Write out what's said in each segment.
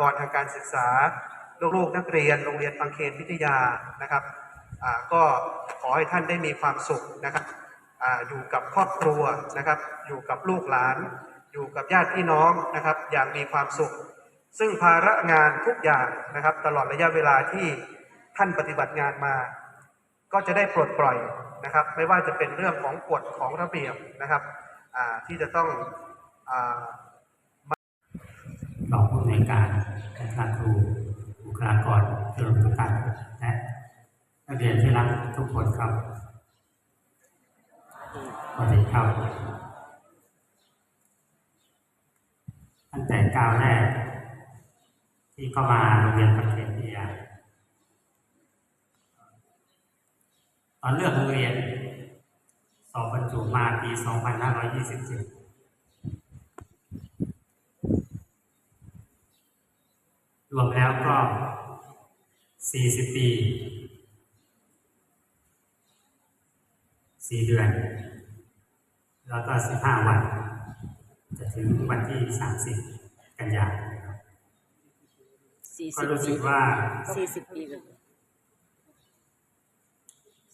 ก่อนทางการศึกษาลูกๆนักเรียนโรงเรียนบางเขนพิทยานะครับก็ขอให้ท่านได้มีความสุขนะครับออยู่กับครอบครัวนะครับ อยู่กับลูกหลาน อยู่กับญาติพี่น้องนะครับ อย่างมีความสุข ซึ่งภาระงานทุกอย่างนะครับ ตลอดระยะเวลาที่ท่านปฏิบัติงานมา ก็จะได้ปลดปล่อยนะครับ ไม่ว่าจะเป็นเรื่องของกฎของระเบียบนะครับที่จะต้องอ รองผู้อำนวยการคณะครูบุคลากรที่ร่วมทุกท่านและนักเรียนที่รักทุกคนครับสวัสดีครับตั้งแต่ก้าวแรก ที่เข้ามาโรงเรียนประเทศเดียตอนเลือกโรงเรียนสอบบรรจุมาปี 2527 รวมแล้วก็40ปี4เดือน แล้วก็15วัน จะถึงวันที่30กันยายนนะครับสี่ก็สิบรู้สึปีกว่าสี่สิบปีเลย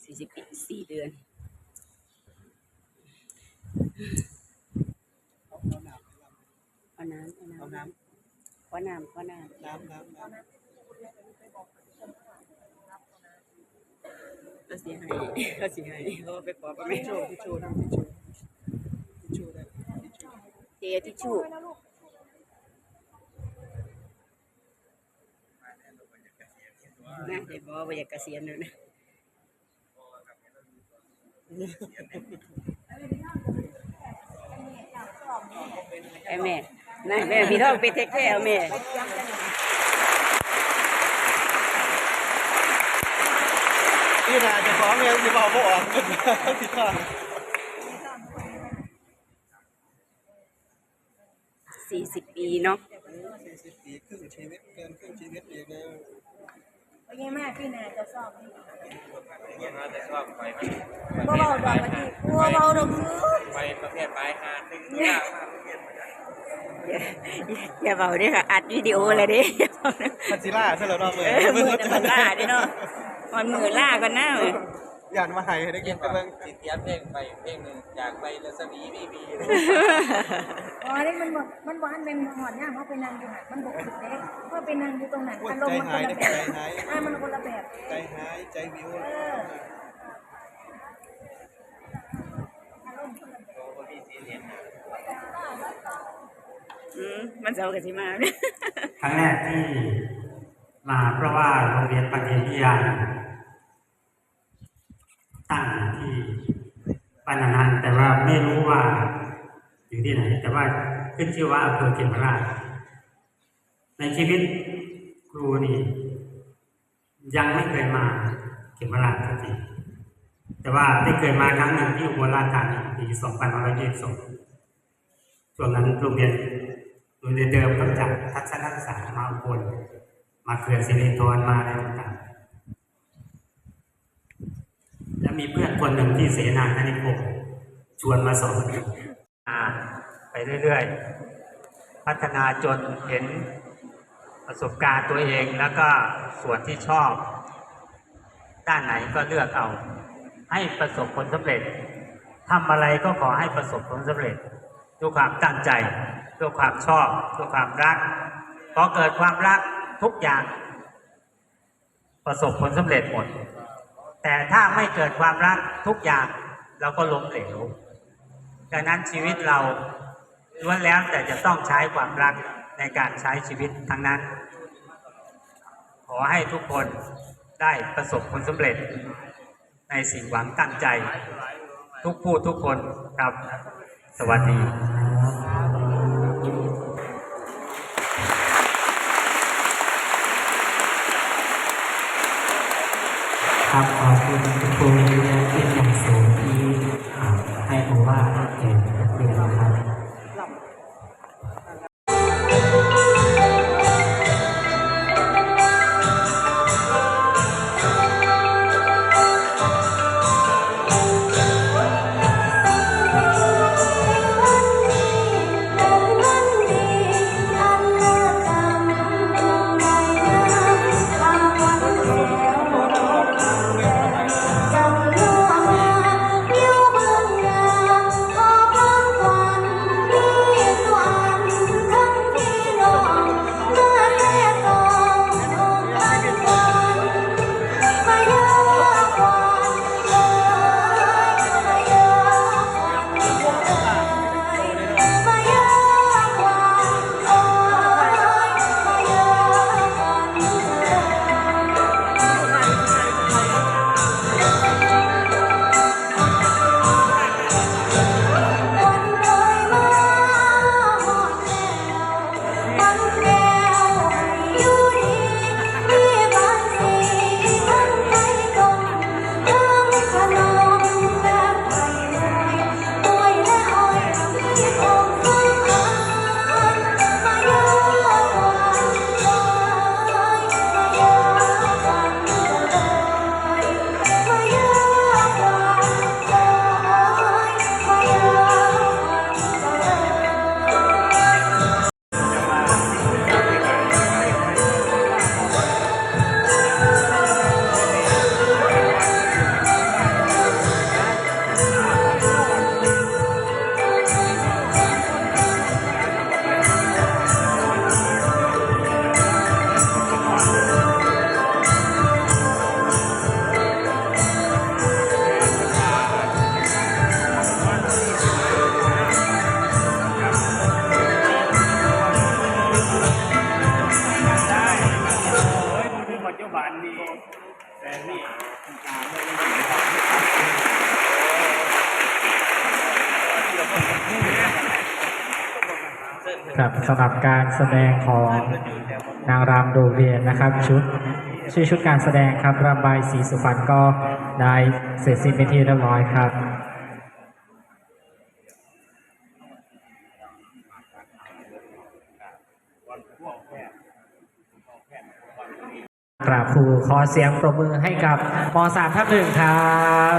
สี่สิบปีสี่เดือนเอาน้ำเอาน้ำเอน้ำเอน้ำเอาน้ำน้ำน้ำน้ำเราสิให้เราสิให้เราไปขอไปไม่ทิชโชชู่คทิชชู่น้ำทิชชู่ทิชชู่ได้ทิชชู่เจทิชชู่นะเดี๋ยวบอกว่าอยากเกษียณแล้วนะไอ้แม่ นะแม่พี่ท้องไปเทคแคร์แม่นี่นาจะฟ้องเลยจะบอกว่าออกผิดพลาดสี่สิบปีเนาะสี่สิบปีครึ่งชีวิตเกินครึ่งชีวิตอีกแล้วเป็นไงมากพี่นาจะสอบนี่ยังน่าจะชอบไปมันบ่เบาดอกมาที่กลัวเบาดอกซื้อไปประเภทปลายหาดซึ่งยากมากประเภทอย่า อย่าเบาเด้อค่ะ อัดวิดีโอเลยเด้อย่าเบาเด้อพันธิล่าใช่เหรอน้องเลเอยอมือน่ะมันล่าเด้อเนาะมันมือล่ากันนะเว้ยอยากมาให้ได้กินกันบ้างติดเตียบเพลงไปเพลงหนึ่งจากไปรัศมีบีบีอ๋อนี่มันบอกมันบอกอันเป็นหอดย่างเขาไปนั่งอยู่หันมันบอกผิดเด้เพราะไปนั่งอยู่ตรงนั้นปวอาดรมใจณ์มันคหายนได้ละแบใจบหายอ่ามันคนละแบบใจหายใจวิวเออ อืมมันเศร้ากันสิมาครั้งแรกที่มาเพราะว่าโรงเรียนปัญญาวิทยาตั้งที่บ้านนานันแต่ว่าไม่รู้ว่าอยู่ที่ไหน แต่ว่าขึ้นชื่อว่าอำเภอเขมราชในชีวิตครูนี่ยังไม่เคยมาเขมราชสักทีแต่ว่าได้เคยมาครั้งหนึ่งที่อุบลราชธานีปี 2522ช่วงนั้นโรงเรียน โรงเรียนเดิมก็จัดทัศนศึกษามาอุบลมาเขื่อนสิรินธรมาอะไรต่างๆแล้วมีเพื่อนคนหนึ่งที่เสนาคณิคมชวนมาสอนอ่านไปเรื่อยๆ พัฒนาจนเห็นประสบการณ์ตัวเองแล้วก็ส่วนที่ชอบ ด้านไหนก็เลือกเอา ให้ประสบผลสำเร็จทำอะไรก็ขอให้ประสบผลสำเร็จ ด้วยความตั้งใจด้วยความชอบด้วยความรักพอเกิดความรักทุกอย่าง ประสบผลสำเร็จหมด แต่ถ้าไม่เกิดความรักทุกอย่างเราก็ล้มเหลวดังนั้นชีวิตเราล้วนแล้วแต่จะต้องใช้ความรักในการใช้ชีวิตทั้งนั้น ขอให้ทุกคนได้ประสบผลสำเร็จ ในสิ่งหวังตั้งใจ ทุกผู้ทุกคนครับ สวัสดีครับขอบคุณทุกคน ครับสำหรับการแสดงของนางรามโดเวียนนะครับชุดชื่อชุดการแสดงครับรำใบสีสุพรรณก็ได้เสร็จสิ้นไปที่เรียบร้อยครับ กราบครูขอเสียงปรบมือให้กับมสามทับหนึ่งครับ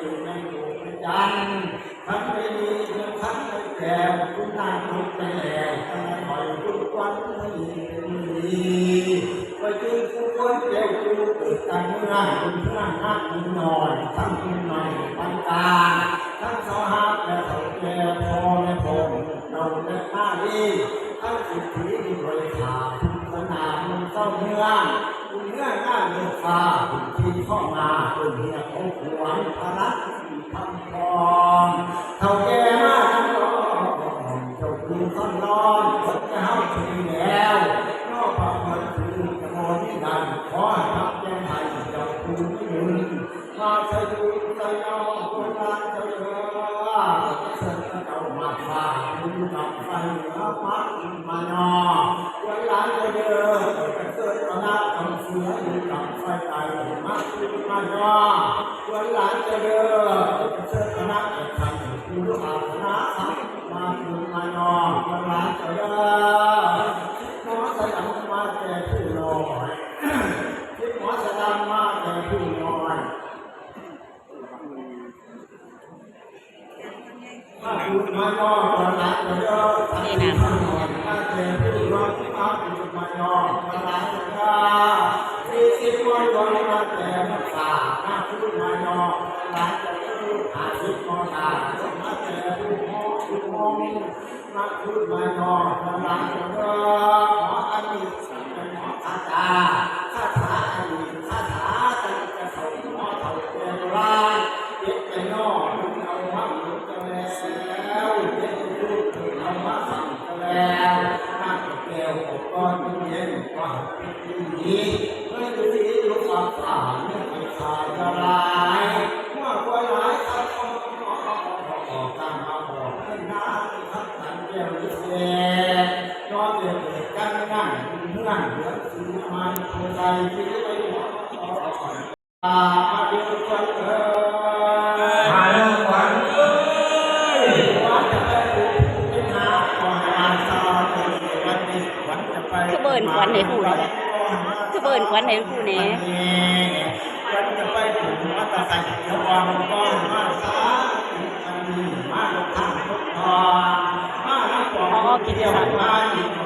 อยู่ในดวงจันทร์ทำไม่ดีเพื่อทำไม่แก่คุณนายคุณแก่ทำไมคอยคุณควันไม่ดีเป็นดีไปจึงคุณควันแก่จูเกิดกันเมื่อไรคุณเพื่อนนักคุณหน่อยทั้งคุณหน่อยปันกาทั้งสาวฮักและเถ่าแก่พอและผมเราและข้าดีทั้งสิทธิที่ ไฟเหนือพักอินมานอวันหลังจะเดินเกิดตนาคำเสืออยู่กับไฟไตมักอินมานอวันหลังจะเดินเกิดตนาคำคุณอาสนะมา มาคุณมายอวันหลังจะเดิน อาเดียวกันเออมาแล้วขวัญเอ้ยวันจะไปเป็นหาก่อนวันเสาร์วันนี้วันจะไปคือเบิ่นขวัญให้ผู้เลยคือเบิ่นขวัญให้ผู้แหน่วันจะไปถึงวัดตะไคร้เดี๋ยวก่อนก่อนมาสาอันนี้มาลงทางทุกทอนมาแล้วก่อนเดียวมาอีก